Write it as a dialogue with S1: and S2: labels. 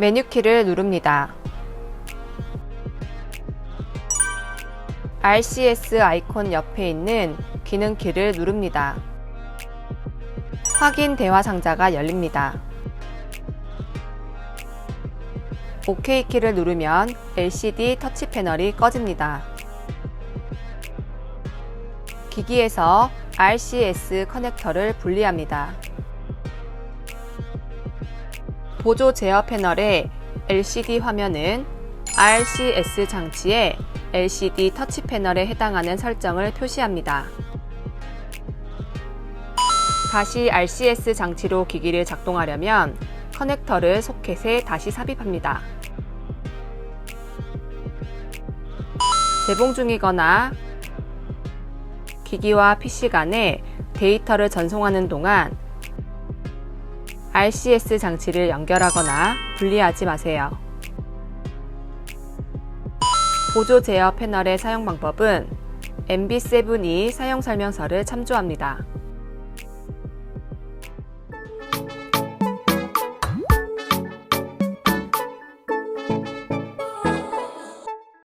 S1: 메뉴키를 누릅니다. RCS 아이콘 옆에 있는 기능키를 누릅니다. 확인 대화 상자가 열립니다. OK 키를 누르면 LCD 터치 패널이 꺼집니다. 기기에서 RCS 커넥터를 분리합니다. 보조 제어 패널의 LCD 화면은 RCS 장치의 LCD 터치 패널에 해당하는 설정을 표시합니다. 다시 RCS 장치로 기기를 작동하려면 커넥터를 소켓에 다시 삽입합니다. 재봉 중이거나 기기와 PC 간에 데이터를 전송하는 동안 RCS 장치를 연결하거나 분리하지 마세요. 보조 제어 패널의 사용 방법은 MB7E 사용 설명서를 참조합니다.